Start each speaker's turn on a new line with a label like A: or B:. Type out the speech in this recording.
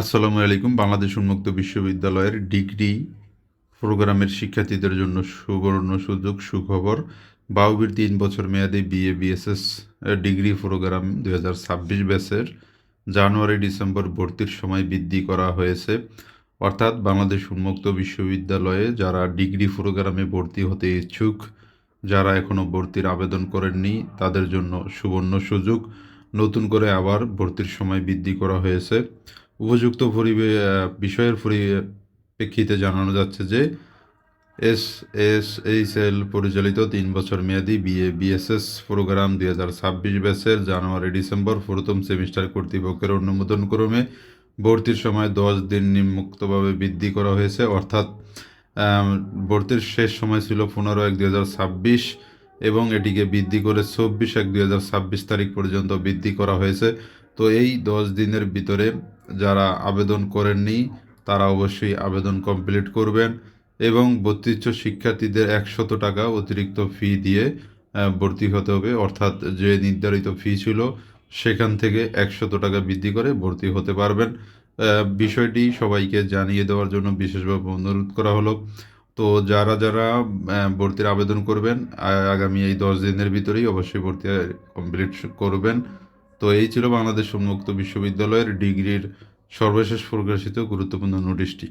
A: আসসালামু আলাইকুম। বাংলাদেশ উন্মুক্ত বিশ্ববিদ্যালয়ের ডিগ্রি প্রোগ্রামের শিক্ষার্থীদের জন্য সুবর্ণ সুযোগ, সুখবর। বাউবির তিন বছর মেয়াদী বিএ, বিএসএস ডিগ্রি প্রোগ্রাম দুই হাজার ছাব্বিশ ব্যাচের জানুয়ারি ডিসেম্বর ভর্তির সময় বৃদ্ধি করা হয়েছে। অর্থাৎ বাংলাদেশ উন্মুক্ত বিশ্ববিদ্যালয়ে যারা ডিগ্রি প্রোগ্রামে ভর্তি হতে ইচ্ছুক, যারা এখনও ভর্তির আবেদন করেননি, তাদের জন্য সুবর্ণ সুযোগ। নতুন করে আবার ভর্তির সময় বৃদ্ধি করা হয়েছে। উপযুক্ত পরিবে, বিষয়ের পরিপ্রেক্ষিতে জানানো যাচ্ছে যে এস এস এইচ এল পরিচালিত তিন বছর মেয়াদী বিএ, বিএসএস প্রোগ্রাম দুই হাজার ছাব্বিশ ব্যাচের জানুয়ারি ডিসেম্বর প্রথম সেমিস্টার কর্তৃপক্ষের অনুমোদন ক্রমে ভর্তির সময় দশ দিন নিম্মুক্তভাবে বৃদ্ধি করা হয়েছে। অর্থাৎ ভর্তির শেষ সময় ছিল পনেরো এক দুই হাজার ছাব্বিশ এবং এটিকে বৃদ্ধি করে চব্বিশ এক দুই হাজার ছাব্বিশ তারিখ পর্যন্ত বৃদ্ধি করা হয়েছে। তো এই দশ দিনের ভিতরে যারা আবেদন করেননি, তারা অবশ্যই আবেদন কমপ্লিট করবেন এবং ভর্তিচ্ছ শিক্ষার্থীদের একশত টাকা অতিরিক্ত ফি দিয়ে ভর্তি হতে হবে। অর্থাৎ যে নির্ধারিত ফি ছিল, সেখান থেকে একশত টাকা বৃদ্ধি করে ভর্তি হতে পারবেন। বিষয়টি সবাইকে জানিয়ে দেওয়ার জন্য বিশেষভাবে অনুরোধ করা হলো। তো যারা যারা ভর্তির আবেদন করবেন আগামী এই দশ দিনের ভিতরেই অবশ্যই ভর্তি কমপ্লিট করবেন। তো এই ছিল বাংলাদেশ উন্মুক্ত বিশ্ববিদ্যালয়ের ডিগ্রির সর্বশেষ প্রকাশিত গুরুত্বপূর্ণ নোটিশটি।